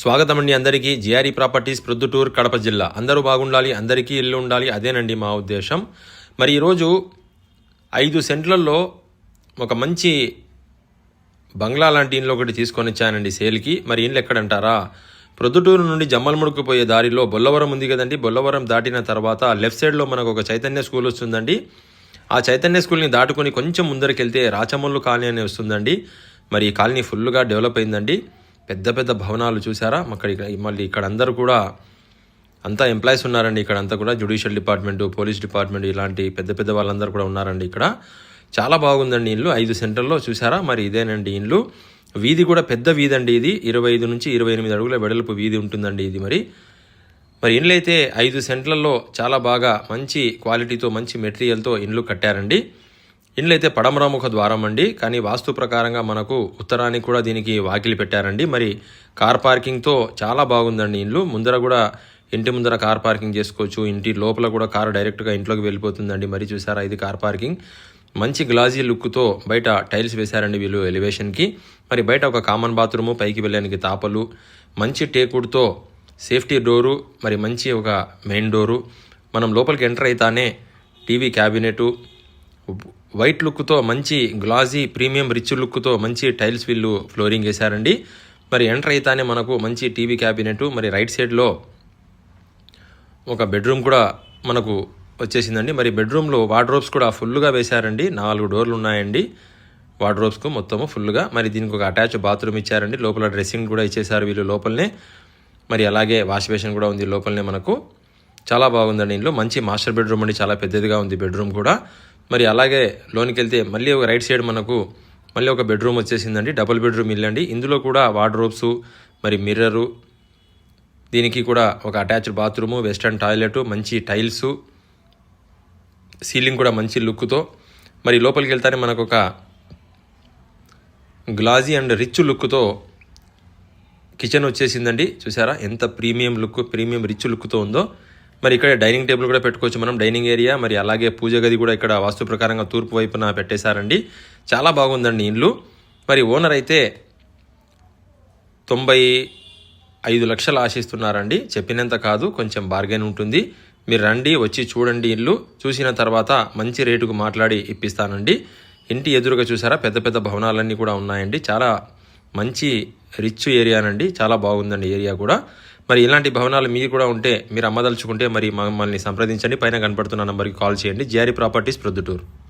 స్వాగతం అండి అందరికీ. జిఆర్ఈ ప్రాపర్టీస్ ప్రొద్దుటూర్ కడప జిల్లా. అందరూ బాగుండాలి అందరికీ ఇల్లు ఉండాలి అదేనండి మా ఉద్దేశం. మరి ఈరోజు ఐదు సెంట్లలో ఒక మంచి బంగ్లా లాంటి ఇంట్లో ఒకటి తీసుకొని వచ్చానండి సేల్కి. మరి ఇండ్లు ఎక్కడంటారా? ప్రొద్దుటూరు నుండి జమ్మలముడుకు పోయే దారిలో బొల్లవరం ఉంది కదండి. బొల్లవరం దాటిన తర్వాత లెఫ్ట్ సైడ్లో మనకు ఒక చైతన్య స్కూల్ వస్తుందండి. ఆ చైతన్య స్కూల్ని దాటుకొని కొంచెం ముందరికి వెళ్తే రాచమల్లు కాలనీ అని వస్తుందండి. మరి ఈ కాలనీ ఫుల్గా డెవలప్ అయిందండి. పెద్ద పెద్ద భవనాలు చూసారా? అక్కడ మళ్ళీ ఇక్కడ అందరూ కూడా అంతా ఎంప్లాయీస్ ఉన్నారండి. ఇక్కడ అంతా కూడా జ్యుడిషియల్ డిపార్ట్మెంట్ పోలీస్ డిపార్ట్మెంట్ ఇలాంటి పెద్ద పెద్ద వాళ్ళందరూ కూడా ఉన్నారండి ఇక్కడ. చాలా బాగుందండి ఇల్లు. ఐదు సెంటర్లో చూసారా? మరి ఇదేనండి ఇల్లు. వీధి కూడా పెద్ద వీధి అండి ఇది. ఇరవై ఐదు నుంచి ఇరవై ఎనిమిది అడుగుల వెడల్పు వీధి ఉంటుందండి ఇది మరి. మరి ఇండ్లు అయితే ఐదు సెంట్లలో చాలా బాగా మంచి క్వాలిటీతో మంచి మెటీరియల్తో ఇండ్లు కట్టారండి. ఇండ్లు అయితే పడమరముఖ ద్వారం అండి. కానీ వాస్తు ప్రకారంగా మనకు ఉత్తరానికి కూడా దీనికి వాకిలి పెట్టారండి. మరి కార్ పార్కింగ్తో చాలా బాగుందండి ఇండ్లు. ముందర కూడా ఇంటి ముందర కార్ పార్కింగ్ చేసుకోవచ్చు. ఇంటి లోపల కూడా కారు డైరెక్ట్గా ఇంట్లోకి వెళ్ళిపోతుందండి. మరి చూసారా ఇది కార్ పార్కింగ్. మంచి గ్లాజీ లుక్తో బయట టైల్స్ వేశారండి వీళ్ళు ఎలివేషన్కి. మరి బయట ఒక కామన్ బాత్రూము పైకి వెళ్ళడానికి తాపలు మంచి టేకుడ్తో సేఫ్టీ డోరు మరి మంచి ఒక మెయిన్ డోరు. మనం లోపలికి ఎంటర్ అయితానే టీవీ క్యాబినెటు వైట్ లుక్తో మంచి గ్లాజీ ప్రీమియం రిచ్ లుక్తో మంచి టైల్స్ వీళ్ళు ఫ్లోరింగ్ వేశారండి. మరి ఎంటర్ అయితేనే మనకు మంచి టీవీ క్యాబినెట్. మరి రైట్ సైడ్లో ఒక బెడ్రూమ్ కూడా మనకు వచ్చేసిందండి. మరి బెడ్రూమ్లో వార్డ్రోబ్స్ కూడా ఫుల్గా వేశారండి. నాలుగు డోర్లు ఉన్నాయండి. వార్డ్రోబ్స్కు మొత్తము ఫుల్గా. మరి దీనికి ఒక అటాచ్ బాత్రూమ్ ఇచ్చారండి. లోపల డ్రెస్సింగ్ కూడా ఇచ్చేసారు వీళ్ళు లోపలనే. మరి అలాగే వాష్ బేసిన్ కూడా ఉంది లోపలనే మనకు. చాలా బాగుందండి ఇంట్లో మంచి మాస్టర్ బెడ్రూమ్ అండి. చాలా పెద్దదిగా ఉంది బెడ్రూమ్ కూడా. మరి అలాగే లోనికి వెళ్తే మళ్ళీ ఒక రైట్ సైడ్ మనకు మళ్ళీ ఒక బెడ్రూమ్ వచ్చేసిందండి. డబుల్ బెడ్రూమ్ ఇల్లు అండి. ఇందులో కూడా వార్డ్రోబ్స్ మరి మిర్రరు దీనికి కూడా ఒక అటాచ్డ్ బాత్రూము వెస్టర్న్ టాయిలెట్ మంచి టైల్స్ సీలింగ్ కూడా మంచి లుక్తో. మరి లోపలికి వెళ్తానే మనకు ఒక గ్లాజీ అండ్ రిచ్ లుక్తో కిచెన్ వచ్చేసిందండి. చూసారా? ఎంత ప్రీమియం లుక్ ప్రీమియం రిచ్ లుక్తో ఉందో. మరి ఇక్కడ డైనింగ్ టేబుల్ కూడా పెట్టుకోవచ్చు మనం డైనింగ్ ఏరియా మరి అలాగే పూజ గది కూడా ఇక్కడ వాస్తు ప్రకారంగా తూర్పు వైపున పెట్టేశారండి. చాలా బాగుందండి ఇల్లు మరి ఓనర్ అయితే తొంభై ఐదు లక్షలు ఆశిస్తున్నారండి. చెప్పినంత కాదు కొంచెం బార్గెన్ ఉంటుంది. మీరు రండి వచ్చి చూడండి ఇల్లు చూసిన తర్వాత మంచి రేటుకు మాట్లాడి ఇప్పిస్తానండి. ఇంటి ఎదురుగా చూసారా పెద్ద పెద్ద భవనాలన్నీ కూడా ఉన్నాయండి. చాలా మంచి రిచ్ ఏరియానండి. చాలా బాగుందండి ఏరియా కూడా. మరి ఇలాంటి భవనాలు మీరు కూడా ఉంటే మీరు అమ్మదలుచుకుంటే మరి మమ్మల్ని సంప్రదించండి. పైన కనపడుతున్న నంబర్కి కాల్ చేయండి. GRE properties Proddatur.